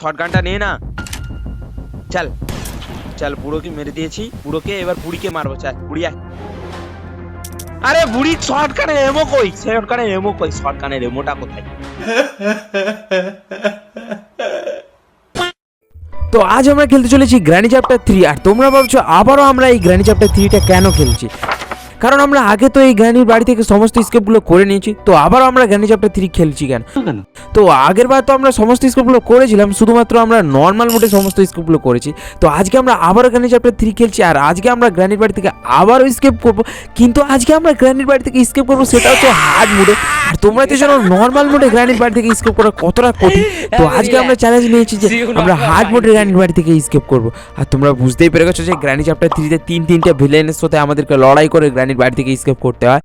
শটগানটা নিয়ে না। চল চল, বুড়োকে মেরে দিয়েছি। বুড়োকে, এবার বুড়িকে মারবো, চল, বুড়ি আরে, বুড়ি শটগানে এমো কই? শটগানে এমো কই? শটগানের এমোটা কোথায়? তো আজ আমরা খেলতে চলেছি গ্র্যানি চ্যাপ্টার থ্রি আর তোমরা ভাবছ আবারও আমরা এই গ্র্যানি চ্যাপ্টার থ্রিটা কেন খেলছি? কারণ আমরা আগে তো এই গ্র্যানির বাড়ি থেকে সমস্ত স্কেপগুলো করে নিয়েছি তো আবারও আমরা গ্র্যানি চ্যাপ্টার থ্রি খেলছি কেন? তো আগের বার তো আমরা সমস্ত স্কেপগুলো করেছিলাম শুধুমাত্র আমরা নর্মাল মোডে সমস্ত স্কেপগুলো করেছি। তো আজকে আমরা আবার গ্র্যানি চ্যাপ্টার থ্রি খেলছি আর আজকে আমরা গ্র্যানির বাড়ি থেকে আবারও স্কেপ করব। কিন্তু আজকে আমরা গ্র্যানির বাড়ি থেকে স্কেপ করব সেটা হচ্ছে হার্ড মোডে আর তোমরা তো জানো নর্মাল মোডে গ্র্যানির বাড়ি থেকে স্কেপ করা কতটা কঠিন। তো আজকে আমরা চ্যালেঞ্জ নিয়েছি যে আমরা হার্ড মোডে গ্র্যানির বাড়ি থেকে স্কেপ করব। আর তোমরা বুঝতেই পেরে গেছো যে গ্র্যানি চ্যাপ্টার থ্রিতে তিন তিনটে ভিলেনের সাথে আমাদেরকে লড়াই করে গ্র্যানির বাড়ি থেকে স্কেপ করতে হয়।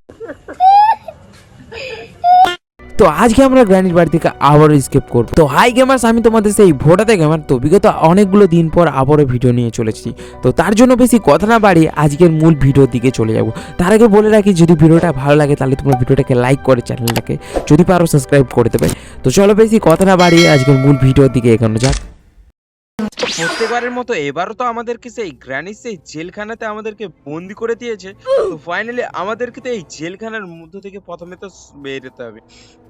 তো আজকে আমরা গ্র্যানির বাড়ি থেকে আবারও স্কেপ করব। তো হাই গেমার্স আমি তোমাদের সেই ভোটাতে গেমার তো বিগত অনেকগুলো দিন পর আবারও ভিডিও নিয়ে চলেছি। তো তার জন্য বেশি কথা না বাড়িয়ে আজকের মূল ভিডিওর দিকে চলে যাব। তার আগে বলে রাখি, যদি ভিডিওটা ভালো লাগে তাহলে তোমরা ভিডিওটাকে লাইক করে চ্যানেলটাকে যদি পারো সাবস্ক্রাইব করে দেবে। তো চলো বেশি কথা না বাড়িয়ে আজকের মূল ভিডিওর দিকে এগোনো যাক। প্রত্যেকবারের মতো এবারও তো আমাদেরকে সেই গ্র্যানি সেই জেলখানাতে আমাদেরকে বন্দি করে দিয়েছে। তো ফাইনালি আমাদেরকে তো এই জেলখানার মধ্য থেকে প্রথমে তো বেরোতে হবে।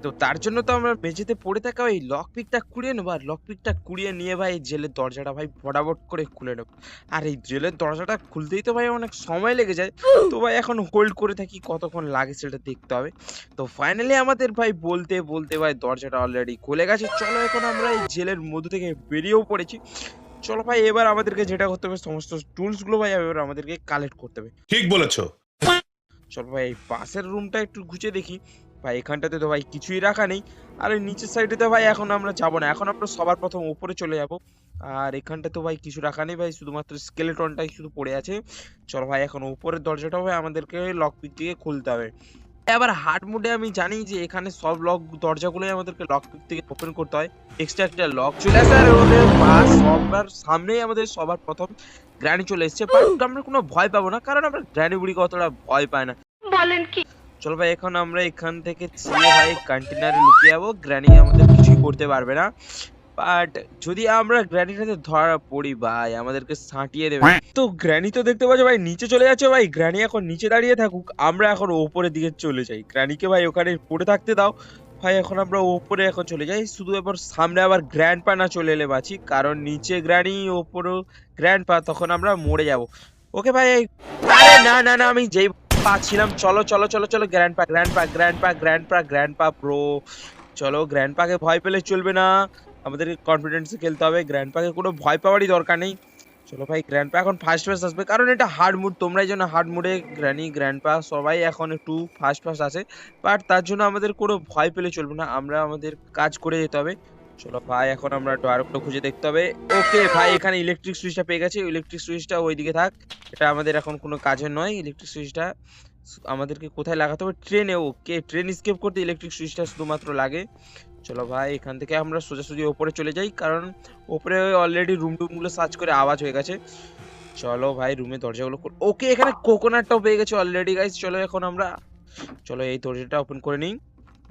তো তার জন্য তো আমরা মেঝেতে পড়ে থাকা ওই লক পিকটা কুড়িয়ে নেব আর লক পিকটা কুড়িয়ে নিয়ে ভাই জেলের দরজাটা ভাই ফটাফট করে খুলে নেব। আর এই জেলের দরজাটা খুলতেই তো ভাই অনেক সময় লেগে যায়। তো ভাই এখন হোল্ড করে থাকি, কতক্ষণ লাগে সেটা দেখতে হবে। তো ফাইনালি আমাদের ভাই বলতে বলতে ভাই দরজাটা অলরেডি খুলে গেছে। চলো এখন আমরা এই জেলের মধ্য থেকে বেরিয়েও পড়েছি। চলো ভাই এবার আমাদেরকে যেটা করতে হবে সমস্ত টুলসগুলো ভাই এবার আমাদেরকে কালেক্ট করতে হবে। ঠিক বলেছ। চলো ভাই এই পাশের রুমটা একটু ঘুচে দেখি। ভাই এখানটাতে তো ভাই কিছুই রাখা নেই। আর এই নিচের সাইডে তো ভাই এখন আমরা যাব না। এখন আমরা সবার প্রথম উপরে চলে যাব। আর এখানটা তো ভাই কিছু রাখা নেই ভাই শুধুমাত্র স্কেলেটনটাই শুধু পড়ে আছে। চলো ভাই এখন উপরের দরজাটাও ভাই আমাদেরকে লক পিক থেকে খুলতে হবে। আবার হার্ড মোডে আমি জানি যে এখানে সব লক দরজাগুলোই আমাদেরকে লক পিক থেকে ওপেন করতে হয়। এক্সট্রা একটা লক চলে আসে আর ওদের সবার সামনেই আমাদের সবার প্রথম গ্র্যানি চলে এসেছে। বাট আমরা কোনো ভয় পাবো না কারণ আমরা গ্র্যানি বুড়িকে অতটা ভয় পাই না। বলেন কি? চলো ভাই এখন আমরা এখান থেকে ছিঁড়ে ভাই কন্টেনারে লুকিয়ে যাব। গ্র্যানি আমাদের কিছুই করতে পারবে না। বাট যদি আমরা গ্র্যানির সাথে ধরা পড়ি ভাই আমাদেরকে সাঁটিয়ে দেবে। তো গ্র্যানি তো দেখতে পাচ্ছ ভাই নিচে চলে যাচ্ছে ভাই। গ্র্যানি এখন নিচে দাঁড়িয়ে থাকুক আমরা এখন ওপরের দিকে চলে যাই। গ্র্যানিকে ভাই ওখানে পড়ে থাকতে দাও। ভাই এখন আমরা ওপরে এখন চলে যাই। শুধু এবার সামনে আবার গ্র্যান্ড পা না চলে এলে বাঁচি কারণ নিচে গ্র্যানি ওপরেও গ্র্যান্ড পা তখন আমরা মরে যাব। ওকে ভাই আরে না না না আমি যেই পাচ্ছিলাম চলো চলো চলো চলো গ্র্যান্ড পা গ্র্যান্ড পা গ্র্যান্ড পা গ্র্যান্ড পা গ্র্যান্ড পা প্রো চলো গ্র্যান্ড পাকে ভয় পেলে চলবে না। আমাদেরকে কনফিডেন্সে খেলতে হবে। গ্র্যান্ড পাকে কোনো ভয় পাওয়ারই দরকার নেই। চলো ভাই গ্র্যান্ড পা এখন ফার্স্ট ফার্স্ট আসবে। কারণ এটা হার্ড মুড তোমরাই যেন হার্ড মুডে গ্র্যানি গ্র্যান্ড পা সবাই এখন একটু ফার্স্ট ফার্স্ট আসে বাট তার জন্য আমাদের কোনো ভয় পেলে চলবে না। আমরা আমাদের কাজ করে যেতে হবে। চলো ভাই, এখন আমরা ডয়ারকটা খুঁজে দেখতে হবে। ওকে ভাই, এখানে ইলেকট্রিক সুইচটা পেয়ে গেছে। ইলেকট্রিক সুইচটা ওইদিকে থাক। এটা আমাদের এখন কোনো কাজের নয়। ইলেকট্রিক সুইচটা আমাদেরকে কোথায় লাগাতে হবে? ট্রেনে ওকে ট্রেন স্কেপ করতে ইলেকট্রিক সুইচটা শুধুমাত্র লাগে। চলো ভাই, এখান থেকে আমরা সোজাসুজি ওপরে চলে যাই, কারণ ওপরে অলরেডি রুম টুমগুলো সার্চ করে আওয়াজ হয়ে গেছে। চলো ভাই রুমে দরজাগুলো ওকে, এখানে কোকোনাটটাও পেয়ে গেছে অলরেডি গাইস চলো এখন আমরা চলো এই দরজাটা ওপেন করে নিই।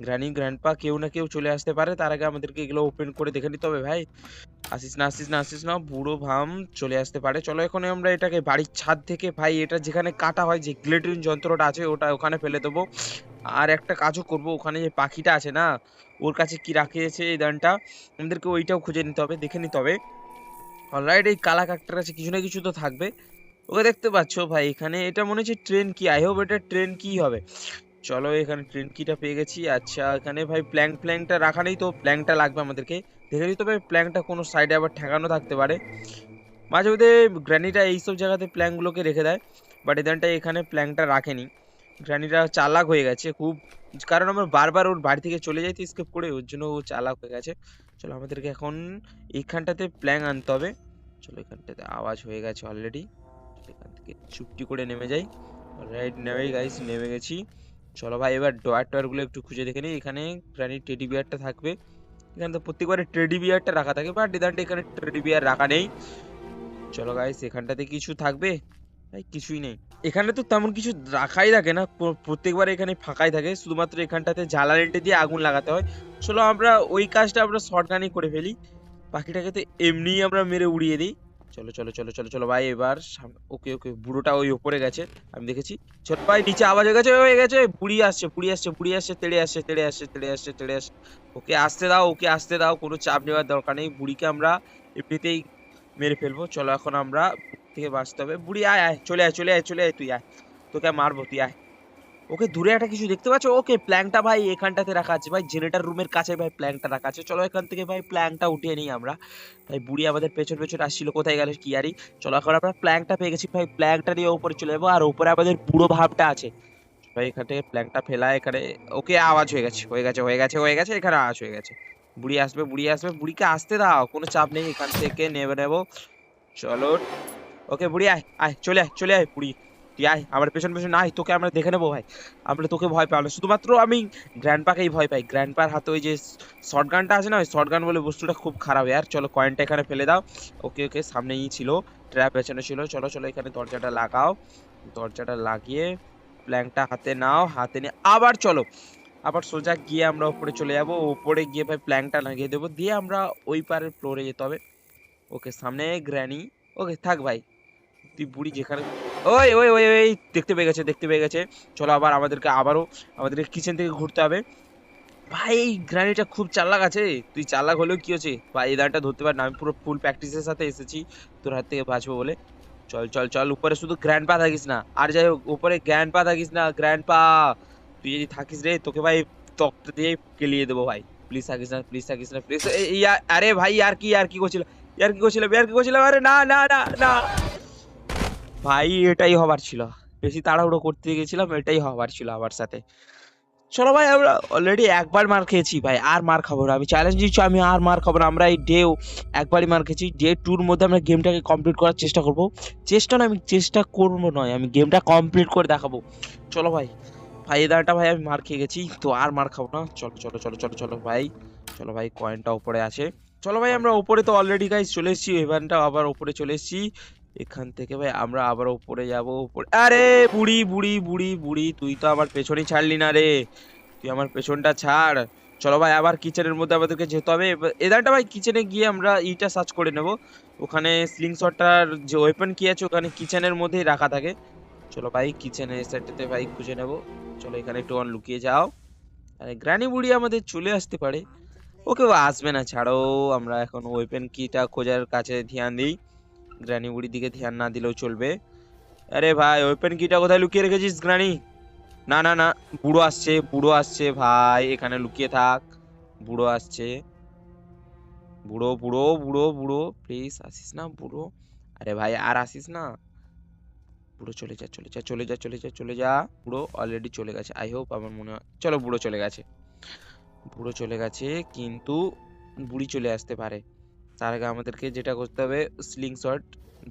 গ্র্যানি গ্র্যান্ডপা কেউ না কেউ চলে আসতে পারে, তার আগে আমাদেরকে এগুলো ওপেন করে দেখে নিতে হবে, ভাই। আসিস না আসিস না আসিস না, বুড়ো ভাম চলে আসতে পারে। চলো এখন আমরা এটাকে বাড়ির ছাদ থেকে, ভাই, এটা যেখানে কাটা হয়, যে গ্লেটিন যন্ত্রটা আছে, ওটা ওখানে ফেলে দেবো। আর একটা কাজও করব, ওখানে যে পাখিটা আছে না, ওর কাছে কি রাখিয়েছে এই দানটা, আমাদেরকে ওইটাও খুঁজে নিতে হবে, দেখে নিতে হবে। অলরাইট এই কালা কাকটার কাছে কিছু না কিছু তো থাকবে। ওকে দেখতে পাচ্ছো ভাই, এখানে এটা মনে হচ্ছে ট্রেন কি আই হোপ এটা ট্রেন কি হবে। চলো, এখানে ট্রেন কিটা পেয়ে গেছি। আচ্ছা এখানে ভাই প্ল্যাং প্ল্যাঙ্কটা রাখা নেই তো প্ল্যাঙ্কটা লাগবে আমাদেরকে। দেখে নিতে হবে প্ল্যাঙ্কটা কোনো সাইডে আবার ঠেকানো থাকতে পারে। মাঝে মধ্যে গ্র্যানিটা এইসব জায়গাতে প্ল্যাঙ্কগুলোকে রেখে দেয় বাট এদানটা এখানে প্ল্যাঙ্কটা রাখেনি। গ্র্যানিটা চালাক হয়ে গেছে, খুব কারণ আমরা বারবার ওর বাড়ি থেকে চলে যাইতে স্কেপ করে ওর জন্য ও চালাক হয়ে গেছে। চলো আমাদেরকে এখন এইখানটাতে প্ল্যাং আনতে হবে। চলো এখানটাতে আওয়াজ হয়ে গেছে অলরেডি এখান থেকে চুপটি করে নেমে যাই। রাইট নেমেই গাইস নেমে গেছি। চলো ভাই, এবার ডয়ার টয়ারগুলো একটু খুঁজে দেখে নিই। এখানে গ্রানির টেডি বিয়ারটা থাকবে। এখানে তো প্রত্যেকবারে টেডি বিয়ারটা রাখা থাকে বাট এখানে টেডি বিয়ার রাখা নেই। চলো গাইস এখানটাতে কিছু থাকবে? কিছুই নেই। এখানে তো তেমন কিছু রাখাই থাকে না প্রত্যেকবার এখানে ফাঁকাই থাকে, শুধুমাত্র এখানটাতে জ্বালানিটা দিয়ে আগুন লাগাতে হয়। চলো আমরা ওই কাজটা আমরা শর্ট গানই করে ফেলি। পাখিটাকে তো এমনিই আমরা মেরে উড়িয়ে দিই। চলো চলো চলো চলো চলো, ভাই, এবার ওকে ওকে, বুড়োটা ওই ওপরে গেছে, আমি দেখেছি। ছোট ভাই, নিচে আওয়াজ হয়ে গেছে হয়ে গেছে, বুড়ি আসছে বুড়ি আসছে বুড়ি আসছে, তেড়ে আসছে তেড়ে আসছে তেড়ে আসছে তেড়ে আসছে। ওকে, আসতে দাও, ওকে, আসতে দাও, কোনো চাপ নেওয়ার দরকার নেই, বুড়িকে আমরা এমনিতেই মেরে ফেলব। চলো, এখন আমরা থেকে বাঁচতে হবে। বুড়ি, আয় আয়, চলে আয় চলে আয় চলে আয়, তুই আয়। তোকে মারবো, তুই আয়। ওকে দূরে একটা কিছু দেখতে পাচ্ছ? ওকে প্ল্যাংটা ভাই এখানটাতে রাখা আছে। ভাই, জেনারেটর রুমের কাছে ভাই প্ল্যাংটা রাখা আছে। চলো এখান থেকে ভাই প্ল্যাংটা উঠিয়ে নিই আমরা। ভাই, বুড়ি আমাদের পেছন পেছন আসছিল। কোথায় গেল কি আরি চলো এখন আমরা প্ল্যাংটা পেয়ে গেছি। ভাই প্ল্যাংটা নিয়ে উপরে চলে যাব। আর উপরে আমাদের পুরো ভাবটা আছে। ভাই, এখান থেকে প্ল্যাংটা ফেলা এখানে ওকে আওয়াজ হয়ে গেছে। হয়ে গেছে হয়ে গেছে হয়ে গেছে, এখানে আওয়াজ হয়ে গেছে। বুড়ি আসবে বুড়ি আসবে। বুড়িকে আসতে দাও, কোনো চাপ নেই। এখান থেকে নেবে নেব। চলো ওকে বুড়ি, আয় আয়, চলে আয় চলে আয় বুড়ি। তুই আয়, আমার পেছন পেছন আয়, তোকে আমরা দেখে নেব ভাই। আমরা তোকে ভয় পাবো না। শুধুমাত্র আমি গ্র্যান্ডপাকেই ভয় পাই। গ্র্যান্ডপার হাতে ওই যে শর্ট গানটা আছে না, ওই শর্ট গান বলে বস্তুটা খুব খারাপ ইয়ার চলো কয়েনটা এখানে ফেলে দাও। ওকে ওকে, সামনেই ছিল। ট্র্যাপ পেছনে ছিল। চলো চলো, এখানে দরজাটা লাগাও। দরজাটা লাগিয়ে প্ল্যাংটা হাতে নাও, হাতে নিয়ে আবার চলো। আবার সোজা গিয়ে আমরা ওপরে চলে যাব। ওপরে গিয়ে ভাই প্ল্যাংটা লাগিয়ে দেবো। দিয়ে আমরা ওই পারের ফ্লোরে যেতে হবে। ওকে, সামনে গ্র্যানি ওকে, থাক ভাই। তুই বুড়ি যেখানে ওই ওই ওই ওই, দেখতে পেয়ে গেছে, দেখতে পেয়ে গেছে। চলো আবার আমাদেরকে, আবারও আমাদেরকে কিচেন থেকে ঘুরতে হবে। ভাই, এই গ্রানিটা খুব চালাক আছে। তুই চালাক হলেও কি হচ্ছে? ভাই, এই দানটা ধরতে পার না। আমি পুরো ফুল প্র্যাকটিসের সাথে এসেছি। তোর হাত থেকে বাঁচবো বলে। চল চল চল, উপরে শুধু গ্র্যান্ড পা থাকিস না। আর যাই হোক, উপরে গ্র্যান্ড পা থাকিস না গ্র্যান্ড পা। তুই যদি থাকিস রে, তোকে ভাই তক্ত দিয়ে কেলিয়ে দেবো ভাই। প্লিজ থাকিস না প্লিজ থাকিস না প্লিজ আরে ভাই আর কি আর কি করছিল? ইয়ার কি করছিলাম ইয়ার কি করছিলাম আরে না না না না। ভাই এটাই হবার ছিল। বেশি তাড়াহুড়ো করতে গেছিলাম এটাই হবার ছিল আমার সাথে। চলো ভাই আমরা অলরেডি একবার মার খেয়েছি ভাই আর মার খাব না। আমি চ্যালেঞ্জ দিচ্ছি আমি আর মার খাব না। আমরা এই ডেও একবারই মার খেয়েছি। ডে টুর মধ্যে আমরা গেমটাকে কমপ্লিট করার চেষ্টা করব। চেষ্টা না আমি চেষ্টা করব নয়। আমি গেমটা কমপ্লিট করে দেখাবো। চলো ভাই ভাই দাঁড়টা ভাই আমি মার খেয়ে গেছি তো আর মার খাব না। চলো চলো চলো চলো চলো ভাই চলো ভাই কয়েনটা উপরে আছে। চলো ভাই আমরা উপরে তো অলরেডি গাইজ চলে এসেছি এভানটা আবার উপরে চলে এসেছি। এখান থেকে ভাই আমরা আবার উপরে যাব, উপরে আরে বুড়ি বুড়ি বুড়ি বুড়ি, তুই তো আমার পেছনই ছাড়লি না রে। তুই আমার পেছনটা ছাড়। চলো ভাই, আবার কিচেনের মধ্যে আমাদেরকে যেতে হবে। এদারটা ভাই, কিচেনে গিয়ে আমরা ইটা সার্চ করে নেব। ওখানে স্লিং শটটার যে ওয়েপন কি আছে, ওখানে কিচেনের মধ্যেই রাখা থাকে। চলো ভাই, কিচেনের সাইডটাতে ভাই খুঁজে নেব। চলো এখানে একটু অন লুকিয়ে যাও। আরে গ্র্যানি বুড়ি আমাদের চলে আসতে পারে। ওকে আসবে না, ছাড়ো। আমরা এখন ওয়েপন কিটা খোঁজার কাছে ধ্যান দিই। গ্রানি বুড়ির দিকে ধ্যান না দিলেও চলবে। আরে ভাই, ওপেন কিটা কোথায় লুকিয়ে রেখেছিস গ্রানি না না না, বুড়ো আসছে বুড়ো আসছে ভাই, এখানে লুকিয়ে থাক। বুড়ো আসছে। বুড়ো বুড়ো বুড়ো বুড়ো প্লিজ আসিস না, বুড়ো। আরে ভাই, আর আসিস না। বুড়ো চলে যা চলে যা চলে যা চলে যা চলে যা। বুড়ো অলরেডি চলে গেছে। আই হোপ আমার মনে হয় চলো, বুড়ো চলে গেছে। বুড়ো চলে গেছে, কিন্তু বুড়ি চলে আসতে পারে। তার আগে আমাদেরকে যেটা করতে হবে স্লিং শট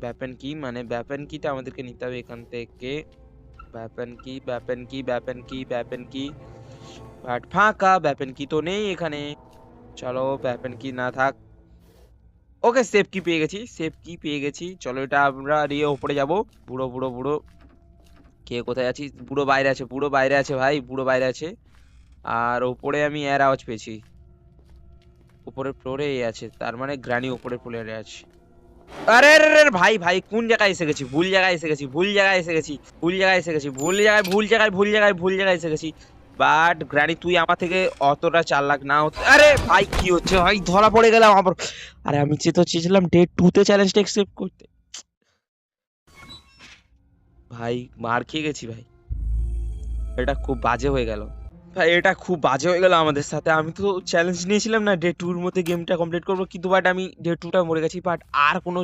ব্যাপেন কি মানে ব্যাপেন কিটা আমাদেরকে নিতে হবে এখান থেকে। ব্যাপেন কি ব্যাপেন কি ব্যাপেন কি ব্যাপেন কি বাট ফাঁকা ব্যাপেন কি তো নেই এখানে। চলো ব্যাপেন কি না থাক। ওকে সেফ কি পেয়ে গেছি সেফ কি পেয়ে গেছি। চলো, এটা আমরা নিয়ে উপরে যাব। বুড়ো বুড়ো বুড়ো। কে কোথায় আছিস? বুড়ো বাইরে আছে, বুড়ো বাইরে আছে ভাই, বুড়ো বাইরে আছে। আর ওপরে আমি এর আওয়াজ পেয়েছি। উপরের ফ্লোরে আছে, তার মানে গ্রানি উপরের ফ্লোরে আছে। আরে ভাই ভাই, কোন জায়গায় এসে গেছি? ভুল জায়গায় এসে গেছি, ভুল জায়গায় এসে গেছি, ভুল জায়গায় এসে গেছি, ভুল জায়গায় ভুল জায়গায় ভুল জায়গায় ভুল জায়গায় এসে গেছি। বাট গ্রানি, তুই আমার থেকে অতটা চার লাখ না হতে আরে, ভাই, কি হচ্ছে? ভাই, ধরা পড়ে গেলাম আবার আরে, আমি যে তো চেয়েছিলাম ডে টু তে চ্যালেঞ্জটা অ্যাকসেপ্ট করতে। ভাই, মার খেয়ে গেছি, ভাই। এটা খুব বাজে হয়ে গেল। ভাই, এটা খুব বাজে হয়ে গেল আমাদের সাথে। আমি তো চ্যালেঞ্জ নিয়েছিলাম না ডে টুর মধ্যে গেমটা কমপ্লিট করব, কিন্তু বাট আমি ডে টুটা মরে গেছি বাট আর কোনো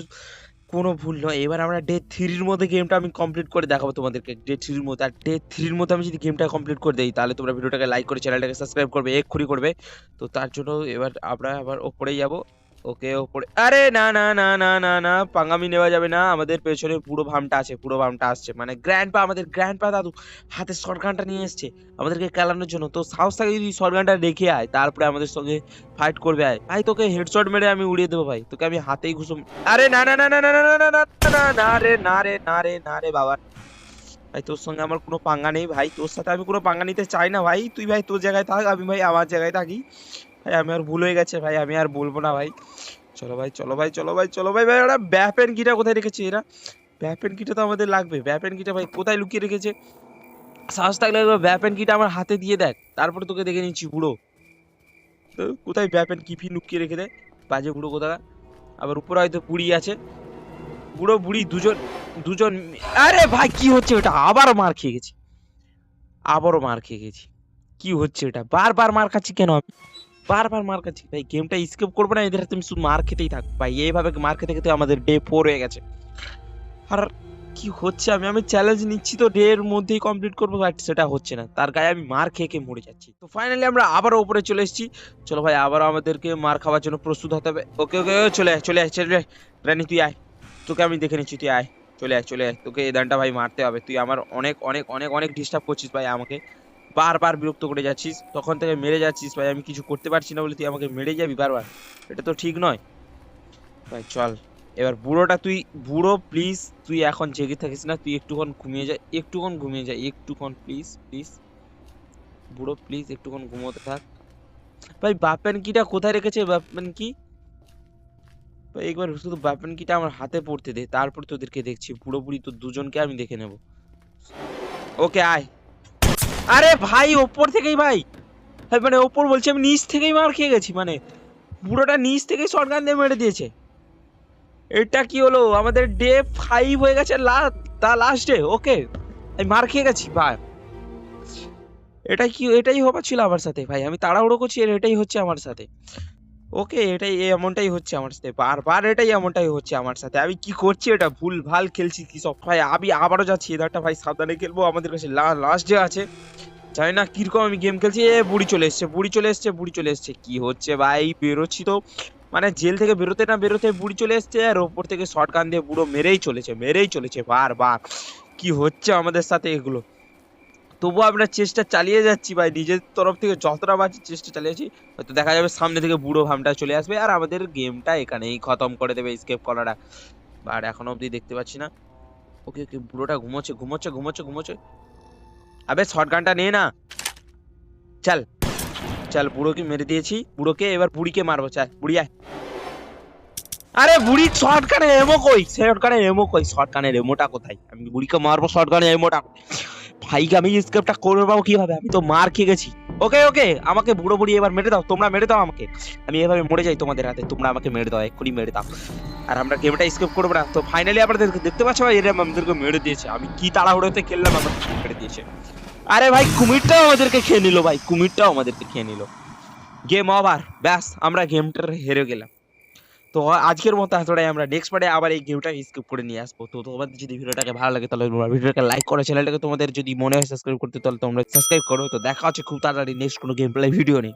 কোনো ভুল নয়। এবার আমরা ডে থ্রির মধ্যে গেমটা আমি কমপ্লিট করে দেখাবো তোমাদেরকে ডে থ্রির মধ্যে। আর ডে থ্রির মধ্যে আমি যদি গেমটা কমপ্লিট করে দিই, তাহলে তোমরা ভিডিওটাকে লাইক করে চ্যানেলটাকে সাবস্ক্রাইব করবে, এক্ষুনি করবে। তো তার জন্য এবার আমরা আবার ওপরেই যাব। ওকে ওপরে আরে না না না না না না পাঙ্গামি নেওয়া যাবে না আমাদের পেছনে পুরো ভামটা আছে পুরো ভামটা আসছে মানে গ্র্যান্ড পা আমাদের গ্র্যান্ড পা দাদু হাতে শর্টগানটা নিয়ে এসছে আমাদেরকে খেলানোর জন্য তো সাহস থাকে যদি শর্টগানটা রেখে আয় তারপরে আমাদের সঙ্গে ফাইট করবে আয় ভাই তোকে হেডশট মেরে আমি উড়িয়ে দেবো ভাই তোকে আমি হাতেই ঘুষুম আরে না না না না না না না না না না রে না রে না রে না রে বাবা ভাই তোর সঙ্গে আমার কোনো পাঙ্গা নেই ভাই তোর সাথে আমি কোনো পাঙ্গা নিতে চাই না ভাই তুই ভাই তোর জায়গায় থাক আমি ভাই আমার জায়গায় থাকি ভাই, আমি আর ভুল হয়ে গেছে ভাই, আমি আর বলব না ভাই। চলো ভাই চলো ভাই চলো ভাই চলো ভাই ভাই, ওরা ব্যাপেন কিটা কোথায় রেখেছে এরা? ব্যাপেন কিটা তো আমাদের লাগবে। ব্যাপেন কিটা ভাই কোথায় লুকিয়ে রেখেছে? সাহস থাকলে ব্যাপেন কিটা আমার হাতে দিয়ে দেখ। তারপরে তোকে দেখে নিচ্ছি বুড়ো। কোথায় ব্যাপেন কি লুকিয়ে রেখে দেয়? বাজে বুড়ো কোথায় আবার উপরে হয়তো বুড়ি আছে। বুড়ো, বুড়ি দুজন দুজন আরে ভাই, কি হচ্ছে ওটা? আবারও মার খেয়ে গেছি। আবারও মার খেয়ে গেছি। কি হচ্ছে এটা বারবার মার খাচ্ছি কেন আমি? বারবার মার খাচ্ছি। ভাই গেমটা স্কিপ করব না, এদের তুমি শুধু মার খেতেই থাক ভাই, এইভাবে মার খেতে খেতে আমাদের ডে ফোর হয়ে গেছে। আর কি হচ্ছে? আমি আমি চ্যালেঞ্জ নিচ্ছি তো ডে এর মধ্যেই কমপ্লিট করব বাট সেটা হচ্ছে না। তার গায়ে আমি মার খেয়ে খেয়ে মরে যাচ্ছি। তো ফাইনালি আমরা আবারও উপরে চলে এসেছি। চলো ভাই, আবারও আমাদেরকে মার খাওয়ার জন্য প্রস্তুত হতে হবে। ওকে ওকে চলে আয় চলে আয় চলে আয়। রানি, তুই আয়। তোকে আমি দেখে নিচ্ছি, তুই আয়। চলে আয় চলে আয়। তোকে এই দানটা ভাই মারতে হবে। তুই আমার অনেক অনেক অনেক অনেক ডিস্টার্ব করছিস ভাই আমাকে। বারবার বিরক্ত করে যাচ্ছিস, তখন থেকে মেরে যাচ্ছিস, ভাই, আমি কিছু করতে পারছি না বলে তুই আমাকে মেরে যাবি বারবার। এটা তো ঠিক নয়। ভাই, চল। এবার বুড়োটা তুই, বুড়ো প্লিজ তুই এখন জেগে থাকিস না, তুই একটুক্ষণ ঘুমিয়ে যা, একটুক্ষণ ঘুমিয়ে যা, একটুক্ষণ প্লিজ প্লিজ বুড়ো প্লিজ একটুক্ষণ ঘুমোতে থাক। ভাই, বাপেন কিটা কোথায় রেখেছে, বাপেন কি? ভাই, একবার শুধু বাপেন কিটা আমার হাতে পড়তে দে, তারপর তোদেরকে দেখছি। বুড়ো, বুড়ি তো দুজনকে আমি দেখে নেব। ওকে, আয়। আরে ভাই, ওপর থেকেই ভাই। ভাই মানে ওপর বলছি, আমি নিচ থেকেই মার খেয়ে গেছি মানে বুড়োটা নিচ থেকেই শর্টগান দিয়ে মেরে দিয়েছে। এটা কি হলো? আমাদের ডে ফাইভ হয়ে গেছে তা লাস্ট ডে ওকে আমি মার খেয়ে গেছি ভাই এটা কি, এটাই হবার ছিল আমার সাথে, ভাই। আমি তাড়াহুড়ো করছি এটাই হচ্ছে আমার সাথে। ওকে, এটাই এমনটাই হচ্ছে আমার সাথে। বারবার এটাই এমনটাই হচ্ছে আমার সাথে। আমি কি করছি এটা ভুল ভালো খেলছি কি সব? ভাই, আমি আবারও যাচ্ছি এদারটা ভাই সাবধানে খেলব, আমাদের কাছে লাস্ট যে আছে। জানি না কীরকম আমি গেম খেলছি, এ বুড়ি চলে এসছে, বুড়ি চলে এসছে, বুড়ি চলে এসছে। কি হচ্ছে ভাই, বেরোচ্ছি তো। মানে জেল থেকে বেরোতে না বেরোতে বুড়ি চলে এসছে, আর ওপর থেকে শর্ট গান দিয়ে বুড়ো মেরেই চলেছে মেরেই চলেছে বারবার। কি হচ্ছে আমাদের সাথে এগুলো? তবুও আমরা চেষ্টা চালিয়ে যাচ্ছি ভাই। নিজের তরফ থেকে যতটা পারছি চেষ্টা চালিয়েছি হয়তো দেখা যাবে সামনে থেকে বুড়ো ভামটা চলে আসবে আর আমাদের গেমটা এখানেই খতম করে দেবে স্কেপ করাটা। আর এখনও অবধি দেখতে পাচ্ছি না। ওকে ওকে, বুড়োটা ঘুমোচ্ছে ঘুমোচ্ছে ঘুমোচ্ছে ঘুমোচ্ছে। আবে শর্ট গানটা নে না। চল চল, বুড়োকে মেরে দিয়েছি। বুড়োকে, এবার বুড়িকে মারবো, চাল, বুড়ি আয়। আরে, বুড়ি শর্ট গানে এমো কই? শর্ট গানে এমো কই? শর্ট গানের এমোটা কোথায়? আমি বুড়িকে মারবো শর্ট গানে এমোটা ভাইকে আমি স্কেপটা করে পাবো কীভাবে? আমি তো মার খেয়ে গেছি। ওকে ওকে আমাকে বুড়ো বুড়ি এবার মেরে দাও, তোমরা মেরে দাও আমাকে। আমি এভাবে মরে যাই তোমাদের হাতে, তোমরা আমাকে মেরে দাও, এক্ষুনি মেরে দাও। আর আমরা গেমটা স্কেপ করব না। তো ফাইনালি আপনাদের দেখতে পাচ্ছ ভাই, এরা আমাদেরকে মেরে দিয়েছে। আমি কি তাড়াহুড়োতে খেললাম আমাকে মেরে দিয়েছে। আরে ভাই, কুমিরটাও আমাদেরকে খেয়ে নিল ভাই, কুমিরটাও আমাদেরকে খেয়ে নিল। গেম ওভার ব্যাস, আমরা গেমটার হেরে গেলাম। তো আজকের মতো এতটাই। আমরা নেক্সট পার্টে আবার এই গেমটা স্কিপ করে নিয়ে আসব। তো তোমাদের যদি ভিডিওটাকে ভালো লাগে, তাহলে ভিডিওটাকে লাইক করো। চ্যানেলটাকে তোমাদের যদি মনে হয় সাবস্ক্রাইব করতে, তাহলে তোমরা সাবস্ক্রাইব করো। তো দেখা হচ্ছে খুব তাড়াতাড়ি নেক্সট কোনো গেম প্লে ভিডিও নেই